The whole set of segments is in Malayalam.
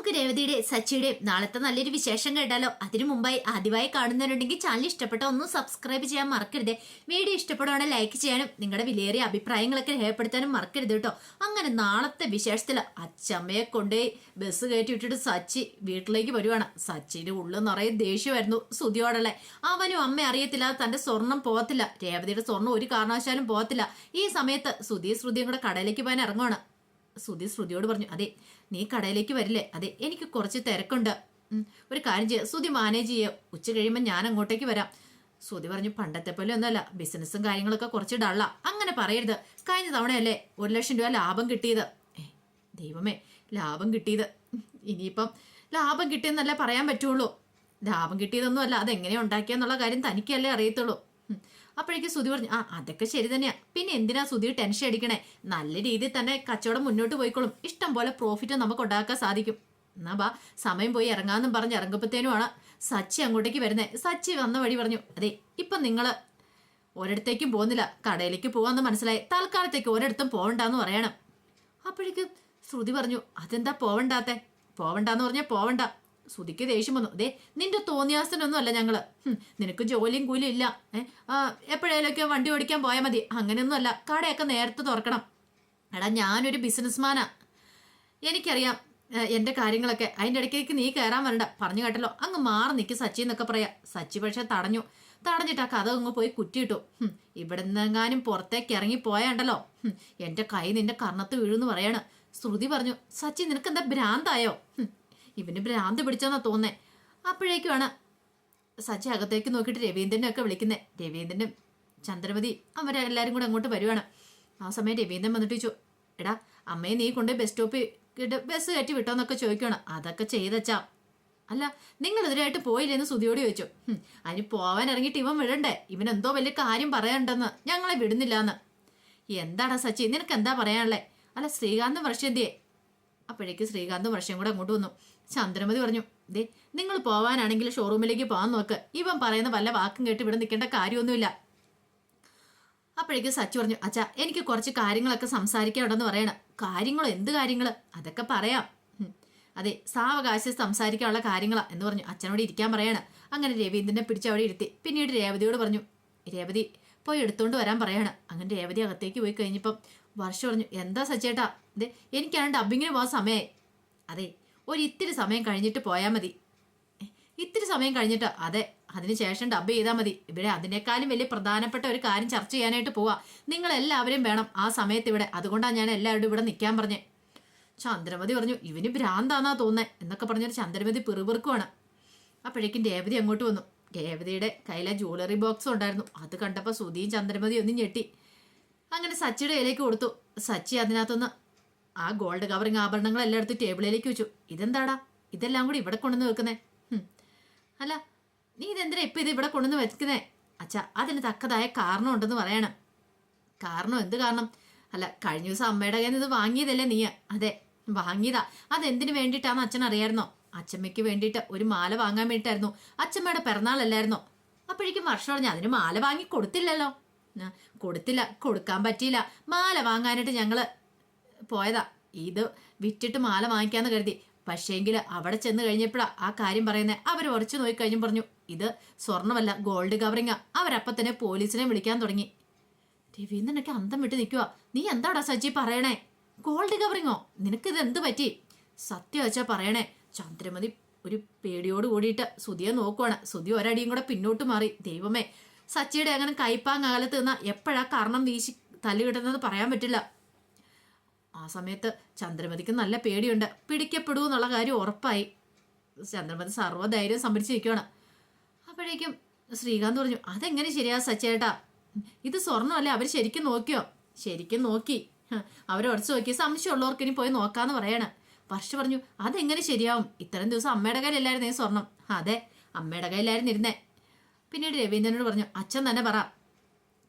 നമുക്ക് രേവതിയുടെ സച്ചിയുടെയും നാളത്തെ നല്ലൊരു വിശേഷം കേട്ടാലോ? അതിനു മുമ്പായി ആദ്യമായി കാണുന്നവരുണ്ടെങ്കിൽ ചാനൽ ഇഷ്ടപ്പെട്ട ഒന്ന് സബ്സ്ക്രൈബ് ചെയ്യാൻ മറക്കരുത്. വീഡിയോ ഇഷ്ടപ്പെടുവാണെങ്കിൽ ലൈക്ക് ചെയ്യാനും നിങ്ങളുടെ വിലയേറിയ അഭിപ്രായങ്ങളൊക്കെ രേഖപ്പെടുത്താനും മറക്കരുത് കേട്ടോ. അങ്ങനെ നാളത്തെ വിശേഷത്തിൽ അച്ചമ്മയെ കൊണ്ടുപോയി ബസ് കയറ്റി വിട്ടിട്ട് സച്ചി വീട്ടിലേക്ക് വരുവാണ്. സച്ചിന്റെ ഉള്ളിൽ നിറയെ ദേഷ്യമായിരുന്നു സുതിയോടല്ലേ അവനും അമ്മ അറിയത്തില്ല തന്റെ സ്വർണം പോകത്തില്ല. രേവതിയുടെ സ്വർണം ഒരു കാരണവശാലും പോകത്തില്ല. ഈ സമയത്ത് സുതി ശ്രുതിയും കൂടെ കടയിലേക്ക് പോകാൻ ഇറങ്ങുവാണ്. സുധി ശ്രുതിയോട് പറഞ്ഞു അതെ നീ കടയിലേക്ക് വരില്ലേ? അതെ എനിക്ക് കുറച്ച് തിരക്കുണ്ട്. ഒരു കാര്യം ചെയ്യുക ശ്രുതി മാനേജ് ചെയ്യുക ഉച്ച കഴിയുമ്പോൾ ഞാൻ അങ്ങോട്ടേക്ക് വരാം. ശ്രുതി പറഞ്ഞു പണ്ടത്തെ പോലെ ഒന്നുമല്ല. ബിസിനസ്സും കാര്യങ്ങളൊക്കെ കുറച്ച് ഡള്ള അങ്ങനെ പറയരുത്. കഴിഞ്ഞ തവണയല്ലേ ഒരു ലക്ഷം രൂപ ലാഭം കിട്ടിയത്? ദൈവമേ ലാഭം കിട്ടിയത്. ഇനിയിപ്പം ലാഭം കിട്ടിയെന്നല്ലേ പറയാൻ പറ്റുള്ളൂ. ലാഭം കിട്ടിയതൊന്നുമല്ല. അതെങ്ങനെ ഉണ്ടാക്കിയെന്നുള്ള കാര്യം തനിക്കല്ലേ അറിയത്തുള്ളൂ. അപ്പോഴേക്കും സുധി പറഞ്ഞു ആ അതൊക്കെ ശരി തന്നെയാ. പിന്നെ എന്തിനാ സുധി ടെൻഷൻ അടിക്കണേ? നല്ല രീതിയിൽ തന്നെ കച്ചവടം മുന്നോട്ട് പോയിക്കോളും. ഇഷ്ടം പോലെ പ്രോഫിറ്റ് നമുക്ക് ഉണ്ടാക്കാൻ സാധിക്കും. എന്നാ ബാ സമയം പോയി ഇറങ്ങാന്നും പറഞ്ഞ് ഇറങ്ങുമ്പത്തേനുമാണ് സച്ചി അങ്ങോട്ടേക്ക് വരുന്നത് സച്ചി വന്ന വഴി പറഞ്ഞു അതെ ഇപ്പം നിങ്ങൾ ഒരിടത്തേക്കും പോകുന്നില്ല. കടയിലേക്ക് പോവാന്ന് മനസ്സിലായി. തൽക്കാലത്തേക്ക് ഒരിടത്തും പോവണ്ടെന്ന് പറയണം. അപ്പോഴേക്കും ശ്രുതി പറഞ്ഞു അതെന്താ പോവണ്ടാത്തെ? പോവണ്ടെന്ന് പറഞ്ഞാൽ പോവണ്ട. ശ്രുതിക്ക് ദേഷ്യം വന്നു. അതെ നിന്റെ തോന്നിയാസനൊന്നും അല്ല ഞങ്ങൾ നിനക്ക് ജോലിയും കൂലിയും ഇല്ല. എപ്പോഴേലൊക്കെ വണ്ടി ഓടിക്കാൻ പോയാൽ മതി. അങ്ങനെയൊന്നും അല്ല കടയൊക്കെ നേരത്തെ തുറക്കണം. എടാ ഞാനൊരു ബിസിനസ്മാനാ. എനിക്കറിയാം എന്റെ കാര്യങ്ങളൊക്കെ. അതിന്റെ ഇടയ്ക്കേക്ക് നീ കയറാൻ വരണ്ട. പറഞ്ഞു കേട്ടല്ലോ. അങ്ങ് മാറി നിക്ക് സച്ചി എന്നൊക്കെ പറയാ. സച്ചി പക്ഷെ തടഞ്ഞു. തടഞ്ഞിട്ട് ആ കഥ അങ്ങ് പോയി കുറ്റിയിട്ടു. ഇവിടെ നിന്നെങ്ങാനും പുറത്തേക്ക് ഇറങ്ങി പോയാണ്ടല്ലോ. എന്റെ കൈ നിന്റെ കർണത്ത് വീഴുന്ന് പറയാണ്. ശ്രുതി പറഞ്ഞു സച്ചി നിനക്ക് എന്താ ഭ്രാന്തായോ ഇവന് ഭ്രാന്ത് പിടിച്ചെന്നാ തോന്നേ. അപ്പോഴേക്കുമാണ് സച്ചി അകത്തേക്ക് നോക്കിയിട്ട് രവീന്ദ്രനെ ഒക്കെ വിളിക്കുന്നേ. രവീന്ദ്രനും ചന്ദ്രമതി അവരെല്ലാരും കൂടെ അങ്ങോട്ട് വരുവാണ്. ആ സമയം രവീന്ദ്രൻ വന്നിട്ട് ചോദിച്ചു എടാ അമ്മയെ നീ കൊണ്ട് ബസ് സ്റ്റോപ്പിൽ ബസ് കയറ്റി വിട്ടോന്നൊക്കെ ചോദിക്കണം അതൊക്കെ ചെയ്തച്ചാ. അല്ല നിങ്ങൾ എതിരായിട്ട് പോയില്ലെന്ന് സുതിയോട് ചോദിച്ചു. "ഹും, അതിന് പോവാൻ ഇറങ്ങിയിട്ട് ഇവൻ വിടണ്ടേ? ഇവൻ എന്തോ വലിയ കാര്യം പറയാനുണ്ടെന്ന് ഞങ്ങളെ വിടുന്നില്ല എന്ന് എന്താടാ സച്ചി നിനക്ക് എന്താ പറയാനുള്ളേ? അല്ല ശ്രീകാന്തും വർഷന്തിയെ അപ്പോഴേക്ക് ശ്രീകാന്തും വർഷം കൂടെ അങ്ങോട്ട് വന്നു. ചന്ദ്രമതി പറഞ്ഞു ദേ നിങ്ങൾ പോവാനാണെങ്കിൽ ഷോറൂമിലേക്ക് പോകാൻ നോക്ക്. ഇവൻ പറയുന്ന വല്ല വാക്കും കേട്ട് ഇവിടെ നിൽക്കേണ്ട കാര്യമൊന്നുമില്ല. അപ്പോഴേക്കും സച്ചു പറഞ്ഞു അച്ഛാ എനിക്ക് കുറച്ച് കാര്യങ്ങളൊക്കെ സംസാരിക്കാനുണ്ടെന്ന് പറയണം. കാര്യങ്ങളോ? എന്ത് കാര്യങ്ങൾ? അതൊക്കെ പറയാം. അതെ സാവകാശം സംസാരിക്കാനുള്ള കാര്യങ്ങളാ എന്ന് പറഞ്ഞു. അച്ഛനോട് ഇരിക്കാൻ പറയാണ്. അങ്ങനെ രവീന്ദ്രനെ പിടിച്ച് അവിടെ ഇരുത്തി. പിന്നീട് രേവതിയോട് പറഞ്ഞു രേവതി പോയി എടുത്തുകൊണ്ട് വരാൻ പറയാണ്. അങ്ങനെ രേവതി അകത്തേക്ക് പോയി കഴിഞ്ഞപ്പം വർഷം പറഞ്ഞു എന്താ സച്ചേട്ടാ? അതെ എനിക്കാണ് ഡബിങ്ങിന് പോകാൻ സമയമായി അതെ ഒരു ഇത്തിരി സമയം കഴിഞ്ഞിട്ട് പോയാൽ മതി. ഇത്തിരി സമയം കഴിഞ്ഞിട്ട് അതെ അതിനുശേഷം ഡബ് ചെയ്താൽ മതി. ഇവിടെ അതിനേക്കാളും വലിയ പ്രധാനപ്പെട്ട ഒരു കാര്യം ചർച്ച ചെയ്യാനായിട്ട് പോവാ. നിങ്ങൾ എല്ലാവരും വേണം ആ സമയത്ത് ഇവിടെ. അതുകൊണ്ടാണ് ഞാൻ എല്ലാവരോടും ഇവിടെ നിൽക്കാൻ പറഞ്ഞേ. ചന്ദ്രമതി പറഞ്ഞു ഇവന് ഭ്രാന്താന്നാ തോന്നേ എന്നൊക്കെ പറഞ്ഞൊരു ചന്ദ്രമതി പിറുപിറുക്കുവാണ്. അപ്പോഴേക്കും രേവതി അങ്ങോട്ട് വന്നു. രേവതിയുടെ കയ്യിലെ ജ്വല്ലറി ബോക്സ് ഉണ്ടായിരുന്നു. അത് കണ്ടപ്പോൾ സുധിയും ചന്ദ്രമതി ഒന്നും ഞെട്ടി. അങ്ങനെ സച്ചിയുടെ കയ്യിലേക്ക് കൊടുത്തു. സച്ചി അതിനകത്തുനിന്ന് ആ ഗോൾഡ് കവറിങ് ആഭരണങ്ങളെല്ലാം എടുത്ത് ടേബിളിലേക്ക് വെച്ചു. ഇതെന്താടാ? ഇതെല്ലാം കൂടി ഇവിടെ കൊണ്ടുവന്ന് വെക്കുന്നേ. അല്ല നീ ഇതെന്തിനാ ഇപ്പം ഇത് ഇവിടെ കൊണ്ടുവന്ന് വെക്കുന്നേ? അച്ഛാ അതിന് തക്കതായ കാരണം ഉണ്ടെന്ന് പറയണം. കാരണം എന്ത് കാരണം? അല്ല കഴിഞ്ഞ ദിവസം അമ്മയുടെ കയ്യിൽ ഇത് വാങ്ങിയതല്ലേ നീ? അതെ വാങ്ങിയതാ. അതെന്തിനു വേണ്ടിയിട്ടാന്ന് അച്ഛൻ അറിയായിരുന്നോ? അച്ഛമ്മയ്ക്ക് വേണ്ടിയിട്ട് ഒരു മാല വാങ്ങാൻ വേണ്ടിയിട്ടായിരുന്നു. അച്ഛമ്മയുടെ പിറന്നാളല്ലായിരുന്നോ? അപ്പോഴേക്കും വർഷം പറഞ്ഞു അതിന് മാല വാങ്ങി കൊടുത്തില്ലല്ലോ. കൊടുത്തില്ല കൊടുക്കാൻ പറ്റിയില്ല. മാല വാങ്ങാനായിട്ട് ഞങ്ങൾ പോയതാ. ഇത് വിറ്റിട്ട് മാല വാങ്ങിക്കാന്ന് കരുതി. പക്ഷേങ്കിൽ അവിടെ ചെന്ന് കഴിഞ്ഞപ്പോഴാ ആ കാര്യം പറയുന്നത് അവർ ഉറച്ചു നോക്കി കഴിഞ്ഞു പറഞ്ഞു ഇത് സ്വർണമല്ല ഗോൾഡ് കവറിങ്ങാ. അവരപ്പം തന്നെ പോലീസിനെ വിളിക്കാൻ തുടങ്ങി. രവീന്ദ്രനൊക്കെ അന്തം വിട്ട് നിൽക്കുക നീ എന്താടാ സജി പറയണേ? ഗോൾഡ് കവറിങ്ങോ? നിനക്കിത് എന്ത് പറ്റി? സത്യം വെച്ചാ പറയണേ ചന്ദ്രമതി ഒരു പേടിയോട് കൂടിയിട്ട് സുതിയെ നോക്കുവാണ്. സുതി ഒരടിയും കൂടെ പിന്നോട്ട് മാറി. ദൈവമേ സച്ചിയുടെ അങ്ങനെ കൈപ്പാങ് അകലത്ത് നിന്നാ എപ്പോഴാ കാരണം വീശി തല്ലുകിട്ടുന്നത് പറയാൻ പറ്റില്ല. ആ സമയത്ത് ചന്ദ്രമതിക്ക് നല്ല പേടിയുണ്ട്. പിടിക്കപ്പെടൂ എന്നുള്ള കാര്യം ഉറപ്പായി. ചന്ദ്രമതി സർവധൈര്യം സംഭരിച്ചിരിക്കുകയാണ് അപ്പോഴേക്കും ശ്രീകാന്ത് പറഞ്ഞു അതെങ്ങനെ ശരിയാ സച്ചേട്ടാ? ഇത് സ്വർണമല്ലേ? അവർ ശരിക്കും നോക്കിയോ? ശരിക്കും നോക്കി. അവരുടച്ച് നോക്കി സംശയമുള്ളവർക്ക് ഇനി പോയി നോക്കാന്ന് പറയാണ്. വർഷ പറഞ്ഞു അതെങ്ങനെ ശരിയാവും? ഇത്രയും ദിവസം അമ്മയുടെ കയ്യിലല്ലായിരുന്നു ഈ സ്വർണം. അതെ അമ്മയുടെ കയ്യിലായിരുന്നു ഇരുന്നേ പിന്നീട് രവീന്ദ്രനോട് പറഞ്ഞു അച്ഛൻ തന്നെ പറ.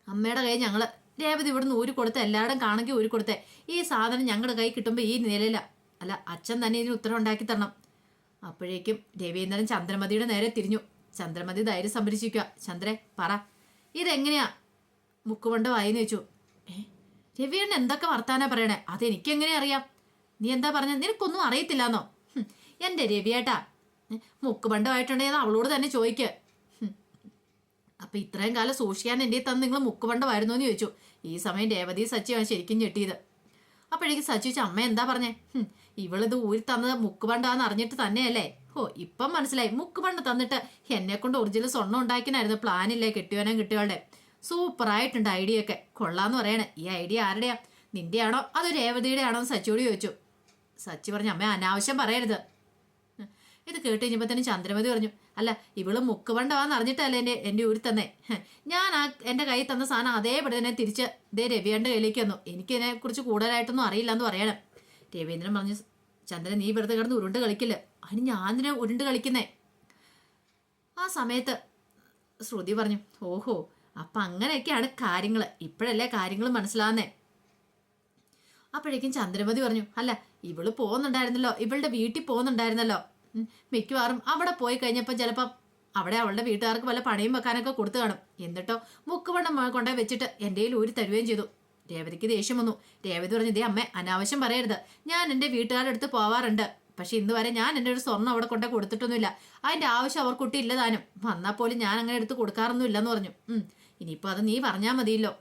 അമ്മയുടെ കൈ ഞങ്ങൾ രേവതി ഇവിടുന്ന് ഊരി കൊടുത്ത എല്ലാവരും കാണെങ്കിൽ ഊരി കൊടുത്തേ. ഈ സാധനം ഞങ്ങളുടെ കൈ കിട്ടുമ്പോൾ ഈ നിലയില. അല്ല അച്ഛൻ തന്നെ ഇതിന് ഉത്തരം ഉണ്ടാക്കി തരണം. അപ്പോഴേക്കും രവീന്ദ്രൻ ചന്ദ്രമതിയുടെ നേരെ തിരിഞ്ഞു. ചന്ദ്രമതി ധൈര്യം സംഭരിച്ചിരിക്കുക ചന്ദ്രേ പറ. ഇതെങ്ങനെയാ? മുക്കുകൊണ്ട് വായിന്ന് വെച്ചു ഏ രവിയണ്ണൻ എന്തൊക്കെ വർത്താനാ പറയണേ? അതെനിക്കെങ്ങനെ അറിയാം? നീ എന്താ പറഞ്ഞ? നിനക്കൊന്നും അറിയത്തില്ലാന്നോ? എന്റെ രവിയേട്ടാ. മുക്കുബണ്ടമായിട്ടുണ്ടെങ്കിൽ അവളോട് തന്നെ ചോദിക്ക്. അപ്പം അപ്പൊ ഇത്രയും കാലം സൂക്ഷിക്കാൻ എന്റെ തന്ന് നിങ്ങൾ മുക്കുബണ്ടമായിരുന്നു എന്ന് ചോദിച്ചു. ഈ സമയം രേവതി സച്ചിയാണ് ശരിക്കും ഞെട്ടിയത്. അപ്പോഴേക്ക് സച്ചി ചോദിച്ചു അമ്മ എന്താ പറഞ്ഞേ? ഇവളിത് ഊരി തന്നത് മുക്കുപണ്ടാന്ന് അറിഞ്ഞിട്ട് തന്നെയല്ലേ? ഓ ഇപ്പം മനസ്സിലായി. മുക്കുപണ്ട് തന്നിട്ട് എന്നെ കൊണ്ട് ഒറിജിനൽ സ്വർണം ഉണ്ടാക്കിനായിരുന്നു. പ്ലാനില്ലേ കെട്ടിയോനെ കിട്ടിയോളുടെ സൂപ്പറായിട്ടുണ്ട് ഐഡിയ ഒക്കെ കൊള്ളാന്ന് പറയണേ. ഈ ഐഡിയ ആരുടെയാ? നിന്റെയാണോ? അതോ രേവതിയുടെ ആണോ എന്ന് സച്ചിയോട് ചോദിച്ചു. സച്ചി പറഞ്ഞു അമ്മ അനാവശ്യം പറയരുത്. ഇത് കേട്ട് കഴിഞ്ഞപ്പോൾ തന്നെ ചന്ദ്രമതി പറഞ്ഞു അല്ല ഇവൾ മുക്കുവണ്ടവാന്ന് അറിഞ്ഞിട്ടല്ലേ എന്റെ എന്റെ ഊരി തന്നെ. ഞാൻ ആ എന്റെ കയ്യിൽ തന്ന സാധനം അതേപടി തന്നെ തിരിച്ച് ഇതേ രവിയുടെ കയ്യിലേക്ക് വന്നു. എനിക്ക് കുറിച്ച് കൂടുതലായിട്ടൊന്നും അറിയില്ല എന്ന് പറയണം. രവീന്ദ്രൻ പറഞ്ഞു ചന്ദ്രൻ നീ വെറുതെ കിടന്ന് ഉരുണ്ട് കളിക്കില്ല? അതിന് ഞാൻ തന്നെ ഉരുണ്ട് കളിക്കുന്നേ? ആ സമയത്ത് ശ്രുതി പറഞ്ഞു ഓഹോ അപ്പൊ അങ്ങനെയൊക്കെയാണ് കാര്യങ്ങൾ ഇപ്പോഴല്ലേ കാര്യങ്ങൾ മനസ്സിലാവുന്നേ? അപ്പോഴേക്കും ചന്ദ്രമതി പറഞ്ഞു അല്ല ഇവൾ പോകുന്നുണ്ടായിരുന്നല്ലോ. ഇവളുടെ വീട്ടിൽ പോകുന്നുണ്ടായിരുന്നല്ലോ. മിക്കവാറും അവിടെ പോയി കഴിഞ്ഞപ്പോൾ ചിലപ്പം അവിടെ അവളുടെ വീട്ടുകാർക്ക് വല്ല പണിയും വെക്കാനൊക്കെ കൊടുത്തു കാണും. എന്നിട്ടോ മുക്കുവണ്ണം കൊണ്ടേ വെച്ചിട്ട് എന്റെ കയ്യിൽ ഊരി തരുകയും ചെയ്തു. രേവതിക്ക് ദേഷ്യം വന്നു. രേവതി പറഞ്ഞു ഇതേ അമ്മേ അനാവശ്യം പറയരുത്. ഞാൻ എന്റെ വീട്ടുകാരുടെ അടുത്ത് പോവാറുണ്ട്. പക്ഷെ ഇന്ന് വരെ ഞാൻ എന്റെ ഒരു സ്വർണം അവിടെ കൊണ്ടേ കൊടുത്തിട്ടൊന്നുമില്ല. അതിന്റെ ആവശ്യം അവർക്കുട്ടി ഇല്ല താനും വന്നാൽ പോലും ഞാൻ അങ്ങനെ എടുത്ത് കൊടുക്കാറൊന്നും ഇല്ലെന്ന് പറഞ്ഞു ഇനിയിപ്പോൾ അത് നീ പറഞ്ഞാൽ മതിയല്ലോ.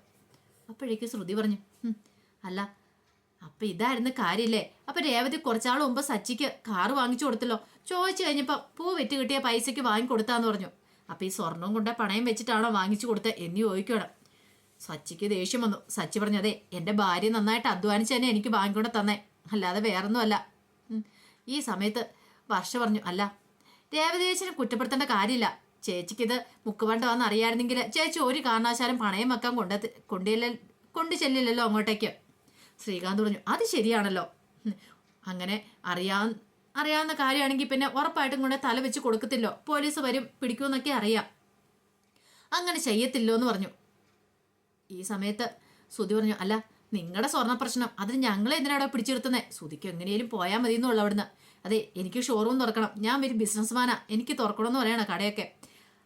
അപ്പോഴേക്ക് ശ്രുതി പറഞ്ഞു അല്ല അപ്പൊ ഇതായിരുന്നു കാര്യല്ലേ? അപ്പൊ രേവതി കുറച്ചാൾ മുമ്പ് സച്ചിക്ക് കാറ് വാങ്ങിച്ചു കൊടുത്തല്ലോ. ചോദിച്ചു കഴിഞ്ഞപ്പോൾ പൂ വെറ്റ് കിട്ടിയ പൈസയ്ക്ക് വാങ്ങിക്കൊടുത്താന്ന് പറഞ്ഞു. അപ്പോൾ ഈ സ്വർണം കൊണ്ട് പണയം വെച്ചിട്ടാണോ വാങ്ങിച്ചു കൊടുത്തത് എന്ന് ചോദിക്കണം സച്ചിക്ക് ദേഷ്യം വന്നു. സച്ചി പറഞ്ഞു എന്റെ ഭാര്യ നന്നായിട്ട് അധ്വാനിച്ച് തന്നെ എനിക്ക് വാങ്ങിക്കൊണ്ട് തന്നേ. അല്ലാതെ വേറൊന്നുമല്ല. ഈ സമയത്ത് വർഷ പറഞ്ഞു അല്ല രേവതേച്ചിനെ കുറ്റപ്പെടുത്തേണ്ട കാര്യമില്ല. ചേച്ചിക്കിത് ഇത് മുക്കുവണ്ടമാണെന്ന് അറിയായിരുന്നെങ്കിൽ ചേച്ചി ഒരു കാരണവശാലും പണയം വെക്കാൻ കൊണ്ട കൊണ്ടില്ല കൊണ്ടു ചെല്ലില്ലല്ലോ അങ്ങോട്ടേക്ക്. ശ്രീകാന്ത് പറഞ്ഞു അത് ശരിയാണല്ലോ. അങ്ങനെ അറിയാ അറിയാവുന്ന കാര്യമാണെങ്കിൽ പിന്നെ ഉറപ്പായിട്ടും കൊണ്ട് തല വെച്ച് കൊടുക്കത്തില്ലോ. പോലീസ് വരും പിടിക്കുമെന്നൊക്കെ അറിയാം. അങ്ങനെ ചെയ്യത്തില്ലോ എന്ന് പറഞ്ഞു. ഈ സമയത്ത് ശ്രുതി പറഞ്ഞു അല്ല നിങ്ങളുടെ സ്വർണ പ്രശ്നം അതിന് ഞങ്ങളെ എന്തിനാടോ പിടിച്ചെടുത്തുന്നത് ശ്രുതിക്ക് എങ്ങനെയും പോയാൽ മതി എന്നുള്ളു അവിടുന്ന്. അതെ എനിക്ക് ഷോറൂം തുറക്കണം. ഞാൻ ഒരു ബിസിനസ്മാനാ എനിക്ക് തുറക്കണമെന്ന് പറയണം കടയൊക്കെ.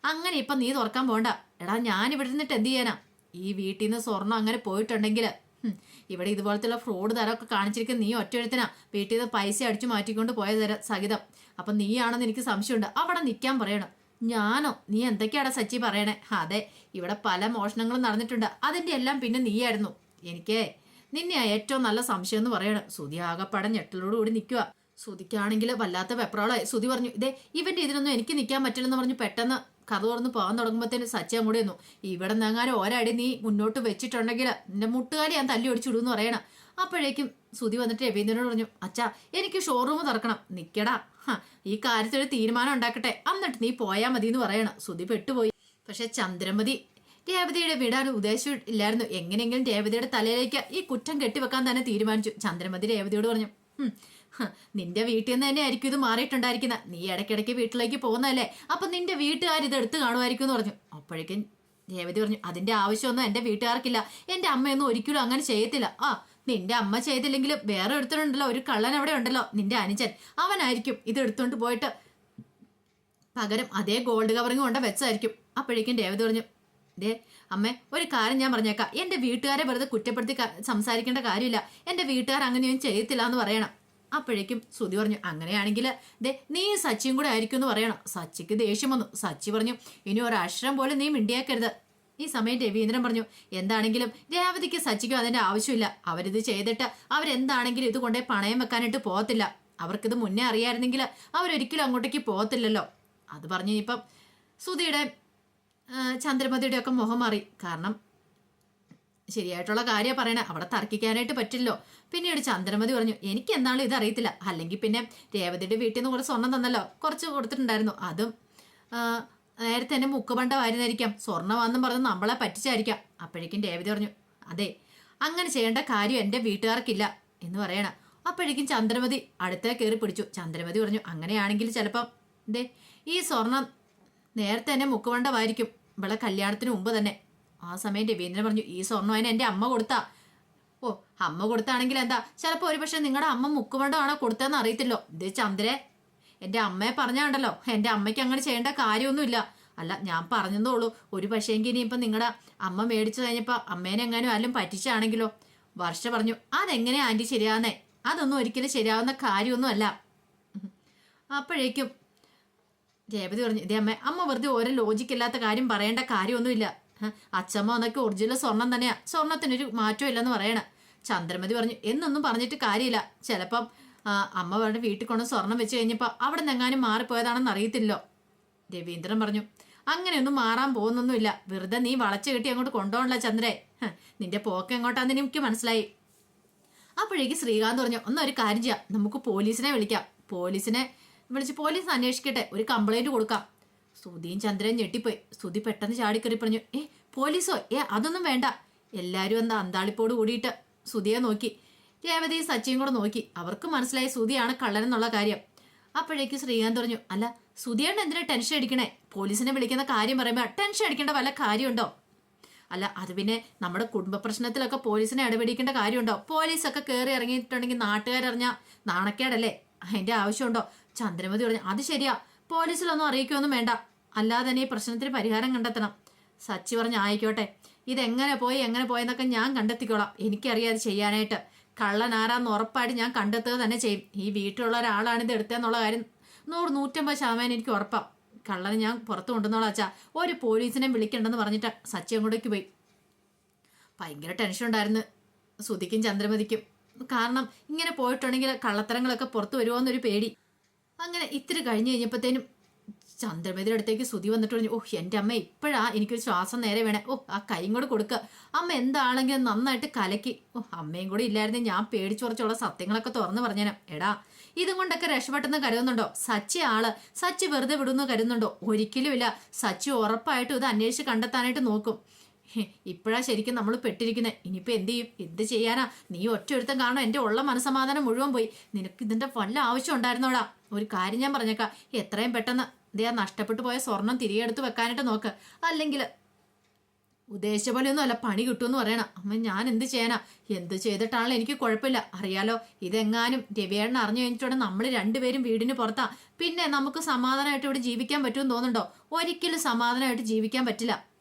അങ്ങനെ ഇപ്പം നീ തുറക്കാൻ പോണ്ട. എടാ ഞാൻ ഇവിടെ നിന്നിട്ട് എന്ത് ചെയ്യാനാ? ഈ വീട്ടിൽ നിന്ന് സ്വർണം അങ്ങനെ പോയിട്ടുണ്ടെങ്കിൽ ഇവിടെ ഇതുപോലത്തെ ഫ്രോഡ് തരമൊക്കെ കാണിച്ചിരിക്കുന്ന നീ ഒറ്റയെഴുത്തിനാ വീട്ടിൽ നിന്ന് പൈസ അടിച്ചു മാറ്റിക്കൊണ്ട് പോയ തരം സഹിതം. അപ്പം നീയാണെന്ന് എനിക്ക് സംശയമുണ്ട്. അവിടെ നിൽക്കാൻ പറയണം. ഞാനോ? നീ എന്തൊക്കെയാടാ സച്ചി പറയണേ? അതെ ഇവിടെ പല മോഷണങ്ങളും നടന്നിട്ടുണ്ട്. അതിന്റെ എല്ലാം പിന്നെ നീയായിരുന്നു. എനിക്ക് നിന്നെ ഏറ്റവും നല്ല സംശയം എന്ന് പറയണം. സുതി ആകപ്പാടെ ഞെട്ടലോട് കൂടി നിൽക്കുക സുതിക്കാണെങ്കിൽ വല്ലാത്ത വെപ്രാളായി. സുതി പറഞ്ഞു ഇതേ ഇവന്റെ ഇതിനൊന്നും എനിക്ക് നിൽക്കാൻ പറ്റില്ലെന്ന് പറഞ്ഞു പെട്ടെന്ന് കഥ തുറന്ന് പോകാൻ തുടങ്ങുമ്പോഴത്തേന് സച്ചി മുടി വന്നു ഇവിടെ നിന്നെങ്ങാനും ഒരടി നീ മുന്നോട്ട് വെച്ചിട്ടുണ്ടെങ്കിൽ നിന്റെ മുട്ടുകാലി ഞാൻ തല്ലി ഒടിച്ചിടുമെന്ന് പറയണം. അപ്പോഴേക്കും സുതി വന്നിട്ട് രവീന്ദ്രനോട് പറഞ്ഞു അച്ഛാ എനിക്ക് ഷോറൂം തുറക്കണം. നിക്കടാ. ഈ കാര്യത്തിൽ ഒരു തീരുമാനം ഉണ്ടാക്കട്ടെ. എന്നിട്ട് നീ പോയാൽ മതി എന്ന് പറയണം. സുതി പെട്ടുപോയി. പക്ഷെ ചന്ദ്രമതി രേവതിയുടെ വിടാൻ ഉദ്ദേശം ഇല്ലായിരുന്നു. എങ്ങനെയെങ്കിലും രേവതിയുടെ തലയിലേക്ക് ഈ കുറ്റം കെട്ടിവെക്കാൻ തന്നെ തീരുമാനിച്ചു. ചന്ദ്രമതി രേവതിയോട് പറഞ്ഞു "ഹും, ഹ, നിന്റെ വീട്ടിൽ നിന്ന് തന്നെ ആയിരിക്കും ഇത് മാറിയിട്ടുണ്ടായിരിക്കുന്ന. നീ ഇടയ്ക്കിടയ്ക്ക് വീട്ടിലേക്ക് പോകുന്നതല്ലേ? അപ്പൊ നിന്റെ വീട്ടുകാർ ഇത് എടുത്ത് കാണുമായിരിക്കും എന്ന് പറഞ്ഞു. അപ്പോഴേക്കും രേവതി പറഞ്ഞു അതിന്റെ ആവശ്യമൊന്നും എന്റെ വീട്ടുകാർക്കില്ല. എന്റെ അമ്മയൊന്നും ഒരിക്കലും അങ്ങനെ ചെയ്യത്തില്ല. ആ നിന്റെ അമ്മ ചെയ്തില്ലെങ്കിലും വേറെ എടുത്തിട്ടുണ്ടല്ലോ ഒരു കള്ളൻ അവിടെ ഉണ്ടല്ലോ നിന്റെ അനുജൻ. അവനായിരിക്കും ഇത് എടുത്തുകൊണ്ട് പോയിട്ട്. പകരം അതേ ഗോൾഡ് കവറിങ് കൊണ്ട് വെച്ചായിരിക്കും അപ്പോഴേക്കും രേവതി പറഞ്ഞു ദേ അമ്മേ ഒരു കാര്യം ഞാൻ പറഞ്ഞേക്കാം. എന്റെ വീട്ടുകാരെ വെറുതെ കുറ്റപ്പെടുത്തി സംസാരിക്കേണ്ട കാര്യമില്ല. എന്റെ വീട്ടുകാർ അങ്ങനെയൊന്നും ചെയ്യത്തില്ല എന്ന് പറയണം. അപ്പോഴേക്കും ശ്രുതി പറഞ്ഞു അങ്ങനെയാണെങ്കിൽ ദേ നീ സച്ചിയും കൂടെ ആയിരിക്കും എന്ന് പറയണം. സച്ചിക്ക് ദേഷ്യം വന്നു. സച്ചി പറഞ്ഞു ഇനി ഒരു അക്ഷരം പോലും നീ മിണ്ടിയാക്കരുത്. ഈ സമയം രവീന്ദ്രൻ പറഞ്ഞു എന്താണെങ്കിലും രേവതിക്ക് സച്ചിക്കും അതിന്റെ ആവശ്യമില്ല. അവരിത് ചെയ്തിട്ട് അവരെന്താണെങ്കിലും ഇത് കൊണ്ടേ പണയം വെക്കാനായിട്ട് പോകത്തില്ല. അവർക്കിത് മുന്നേ അറിയായിരുന്നെങ്കിൽ അവരൊരിക്കലും അങ്ങോട്ടേക്ക് പോകത്തില്ലല്ലോ. അത് പറഞ്ഞ് ഇപ്പം സുധിയുടെ ചന്ദ്രമതിയുടെയൊക്കെ മുഖം മാറി. കാരണം ശരിയായിട്ടുള്ള കാര്യം പറയണേ. അവിടെ തർക്കിക്കാനായിട്ട് പറ്റില്ലോ പിന്നീട് ചന്ദ്രമതി പറഞ്ഞു എനിക്ക് എന്നാലും ഇത് അല്ലെങ്കിൽ പിന്നെ രേവതിയുടെ വീട്ടിൽ നിന്ന് കുറച്ച് സ്വർണം തന്നല്ലോ. കുറച്ച് കൊടുത്തിട്ടുണ്ടായിരുന്നു. അതും നേരത്തെ തന്നെ മുക്കുപണ്ട വാരുന്നായിരിക്കാം സ്വർണമാണെന്നും പറഞ്ഞ് നമ്മളെ പറ്റിച്ചായിരിക്കാം. അപ്പോഴേക്കും രേവതി പറഞ്ഞു അതെ അങ്ങനെ ചെയ്യേണ്ട കാര്യം എന്റെ വീട്ടുകാർക്കില്ല എന്ന് പറയണ. അപ്പോഴേക്കും ചന്ദ്രമതി അടുത്തേ കയറി പിടിച്ചു. ചന്ദ്രമതി പറഞ്ഞു അങ്ങനെയാണെങ്കിൽ ചിലപ്പം ദേ ഈ സ്വർണം നേരത്തെ തന്നെ മുക്കുവണ്ടമായിരിക്കും ഇവളെ കല്യാണത്തിന് മുമ്പ് തന്നെ. ആ സമയം രവീന്ദ്രൻ പറഞ്ഞു ഈ സ്വർണം അതിന് എന്റെ അമ്മ കൊടുത്താ. ഓ അമ്മ കൊടുത്താണെങ്കിൽ എന്താ? ചിലപ്പോൾ ഒരു പക്ഷേ നിങ്ങളുടെ അമ്മ മുക്കുമണ്ടമാണോ കൊടുത്തതെന്ന് അറിയത്തില്ലോ. ഇത് ചന്ദ്രേ എന്റെ അമ്മയെ പറഞ്ഞാണ്ടല്ലോ. എന്റെ അമ്മയ്ക്ക് അങ്ങനെ ചെയ്യേണ്ട കാര്യമൊന്നുമില്ല. അല്ല ഞാൻ പറഞ്ഞതോളൂ ഒരു പക്ഷേങ്കിൽ ഇനിയിപ്പം നിങ്ങളുടെ അമ്മ മേടിച്ചു കഴിഞ്ഞപ്പോൾ അമ്മേനെ എങ്ങാനും ആരും പറ്റിച്ചാണെങ്കിലോ? വർഷ പറഞ്ഞു അതെങ്ങനെ ആന്റി ശരിയാവുന്നേ? അതൊന്നും ഒരിക്കലും ശരിയാവുന്ന കാര്യമൊന്നും അല്ല അപ്പോഴേക്കും രേവതി പറഞ്ഞു ഇതേ അമ്മ അമ്മ വെറുതെ ഓരോ ലോജിക്കില്ലാത്ത കാര്യം പറയേണ്ട കാര്യമൊന്നുമില്ല. അച്ചമ്മ എന്നൊക്കെ ഒറിജിനൽ സ്വർണം തന്നെയാ. സ്വർണത്തിനൊരു മാറ്റം ഇല്ലെന്ന് പറയണ. ചന്ദ്രമതി പറഞ്ഞു എന്നൊന്നും പറഞ്ഞിട്ട് കാര്യമില്ല. ചിലപ്പം അമ്മ പറഞ്ഞ വീട്ടിൽ കൊണ്ട് സ്വർണം വെച്ച് കഴിഞ്ഞപ്പോൾ അവിടെ നിന്നെങ്ങാനും മാറിപ്പോയതാണെന്ന് അറിയത്തില്ലോ രവീന്ദ്രൻ പറഞ്ഞു അങ്ങനെയൊന്നും മാറാൻ പോകുന്നൊന്നുമില്ല. വെറുതെ നീ വളച്ചു കെട്ടി അങ്ങോട്ട് കൊണ്ടുപോകണല്ല ചന്ദ്രേ. നിന്റെ പോക്ക് എങ്ങോട്ടാന്ന് എനിക്ക് മനസ്സിലായി. അപ്പോഴേക്ക് ശ്രീകാന്ത് പറഞ്ഞു ഒന്നൊരു കാര്യം ചെയ്യാം. നമുക്ക് പോലീസിനെ വിളിക്കാം. പോലീസിനെ വിളിച്ച് പോലീസ് അന്വേഷിക്കട്ടെ. ഒരു കംപ്ലൈന്റ് കൊടുക്കാം. സുധിയും ചന്ദ്രൻ ഞെട്ടിപ്പോയി. സുധി പെട്ടെന്ന് ചാടിക്കറി പറഞ്ഞു ഏ പോലീസോ? ഏ അതൊന്നും വേണ്ട. എല്ലാവരും എന്താ അന്താളിപ്പോട് കൂടിയിട്ട് സുധിയെ നോക്കി. രേവതി സച്ചിയും കൂടെ നോക്കി. അവർക്ക് മനസ്സിലായി സുധിയാണ് കള്ളനെന്നുള്ള കാര്യം. അപ്പോഴേക്ക് ശ്രീകാന്ത് പറഞ്ഞു അല്ല സുധിയാണ് എന്തിനാ ടെൻഷൻ അടിക്കണേ? പോലീസിനെ വിളിക്കുന്ന കാര്യം പറയുമ്പോൾ ടെൻഷൻ അടിക്കേണ്ട വല്ല കാര്യമുണ്ടോ? അല്ല അത് പിന്നെ നമ്മുടെ കുടുംബ പ്രശ്നത്തിലൊക്കെ പോലീസിനെ ഇടപെടിക്കേണ്ട കാര്യമുണ്ടോ? പോലീസൊക്കെ കയറി ഇറങ്ങിയിട്ടുണ്ടെങ്കിൽ നാട്ടുകാരറിഞ്ഞാൽ നാണക്കേടല്ലേ? അതിന്റെ ആവശ്യമുണ്ടോ? ചന്ദ്രമതി പറഞ്ഞു അത് ശരിയാ. പോലീസിലൊന്നും അറിയിക്കുമെന്നും വേണ്ട. അല്ലാതെ തന്നെ ഈ പ്രശ്നത്തിന് പരിഹാരം കണ്ടെത്തണം. സച്ചി പറഞ്ഞു ആയിക്കോട്ടെ. ഇതെങ്ങനെ പോയി എങ്ങനെ പോയെന്നൊക്കെ ഞാൻ കണ്ടെത്തിക്കോളാം. എനിക്കറിയാതെ ചെയ്യാനായിട്ട്. കള്ളനാരാന്ന് ഉറപ്പായിട്ട് ഞാൻ കണ്ടെത്തുക തന്നെ ചെയ്യും. ഈ വീട്ടിലുള്ള ഒരാളാണ് ഇത് എടുത്തതെന്നുള്ള കാര്യം നൂറ് നൂറ്റമ്പത് ശതമാനം എനിക്ക് ഉറപ്പാം. കള്ളനെ ഞാൻ പുറത്ത് കൊണ്ടുവന്നോളാം അച്ഛാ. ഒരു പോലീസിനെ വിളിക്കണ്ടെന്ന് പറഞ്ഞിട്ട് സച്ചി അങ്ങോട്ടേക്ക് പോയി. ഭയങ്കര ടെൻഷൻ ഉണ്ടായിരുന്നു. സുധിക്കും ചന്ദ്രമതിക്കും. കാരണം ഇങ്ങനെ പോയിട്ടുണ്ടെങ്കിൽ കള്ളത്തരങ്ങളൊക്കെ പുറത്തു വരുമോ എന്നൊരു പേടി. അങ്ങനെ ഇത്തിരി കഴിഞ്ഞ് കഴിഞ്ഞപ്പോഴത്തേനും ചന്ദ്രമതിയുടെ അടുത്തേക്ക് സുധി വന്നിട്ട് പറഞ്ഞു ഓഹ് എന്റെ അമ്മ ഇപ്പോഴാ എനിക്കൊരു ശ്വാസം നേരെ വേണേ. ഓ ആ കൈയും കൂടെ കൊടുക്കുക അമ്മ എന്താണെങ്കിലും നന്നായിട്ട് കലക്കി. ഓ അമ്മയും കൂടെ ഇല്ലായിരുന്നു ഞാൻ പേടിച്ചുറച്ചുള്ള സത്യങ്ങളൊക്കെ തുറന്നു പറഞ്ഞേനെ. എടാ ഇതും കൊണ്ടൊക്കെ രക്ഷപ്പെട്ടെന്ന് കരുതുന്നുണ്ടോ? സച്ചി ആൾ. സച്ചി വെറുതെ വിടുന്നു കരുതുന്നുണ്ടോ? ഒരിക്കലുമില്ല സച്ചി ഉറപ്പായിട്ടും ഇത് അന്വേഷിച്ച് കണ്ടെത്താനായിട്ട് നോക്കും. ഇപ്പോഴാ ശരിക്കും നമ്മൾ പെട്ടിരിക്കുന്നത് ഇനിയിപ്പോ എന്ത് ചെയ്യും? എന്ത് ചെയ്യാനാ? നീ ഒറ്റ ഒരുത്തം കാണാൻ എന്റെ ഉള്ള മനസമാധാനം മുഴുവൻ പോയി. നിനക്ക് ഇതിന്റെ വല്ല ആവശ്യം ഉണ്ടായിരുന്നോടാ? ഒരു കാര്യം ഞാൻ പറഞ്ഞേക്കാം. എത്രയും പെട്ടെന്ന് ഇതേ നഷ്ടപ്പെട്ടു പോയ സ്വർണം തിരികെ എടുത്ത് വെക്കാനായിട്ട് നോക്ക്. അല്ലെങ്കിൽ ഉദ്ദേശിച്ച പോലെയൊന്നും അല്ല പണി കിട്ടുമെന്ന് പറയണം. അമ്മ ഞാൻ എന്ത് ചെയ്യാനാ? എന്ത് ചെയ്തിട്ടാണല്ലോ എനിക്ക് കുഴപ്പമില്ല. അറിയാലോ ഇതെങ്ങാനും രവിയേട്ടൻ അറിഞ്ഞു കഴിഞ്ഞിട്ടുണ്ടെങ്കിൽ നമ്മൾ രണ്ടുപേരും വീടിന് പുറത്താ. പിന്നെ നമുക്ക് സമാധാനമായിട്ട് ഇവിടെ ജീവിക്കാൻ പറ്റുമെന്ന് തോന്നുന്നുണ്ടോ? ഒരിക്കലും സമാധാനമായിട്ട് ജീവിക്കാൻ പറ്റില്ല.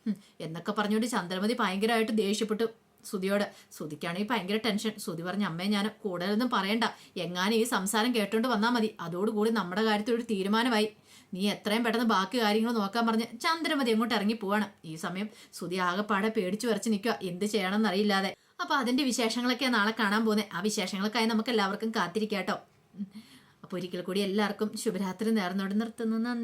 എന്നൊക്കെ പറഞ്ഞുകൊണ്ട് ചന്ദ്രമതി ഭയങ്കരമായിട്ട് ദേഷ്യപ്പെട്ടു. സുതിയോട് സുതിക്കാണെങ്കിൽ ഭയങ്കര ടെൻഷൻ. സുതി പറഞ്ഞ അമ്മയെ ഞാൻ കൂടുതലൊന്നും പറയണ്ട. എങ്ങാനും ഈ സംസാരം കേട്ടുകൊണ്ട് വന്നാൽ മതി. അതോടുകൂടി നമ്മുടെ കാര്യത്തിൽ ഒരു തീരുമാനമായി. നീ എത്രയും പെട്ടെന്ന് ബാക്കി കാര്യങ്ങൾ നോക്കാൻ പറഞ്ഞ് ചന്ദ്രമതി അങ്ങോട്ട് ഇറങ്ങി പോവാണ്. ഈ സമയം സുതി ആകെപ്പാടെ പേടിച്ചു വരച്ച് നിൽക്കുക എന്ത് ചെയ്യണമെന്ന് അറിയില്ലാതെ. അപ്പോൾ അതിന്റെ വിശേഷങ്ങളൊക്കെ നാളെ കാണാൻ പോകുന്നത് ആ വിശേഷങ്ങൾക്കായി നമുക്ക് എല്ലാവർക്കും കാത്തിരിക്കാം കേട്ടോ അപ്പൊ ഒരിക്കൽ കൂടി എല്ലാവർക്കും ശുഭരാത്രി നേർന്നോട് നിർത്തുന്നു. നന്ദി.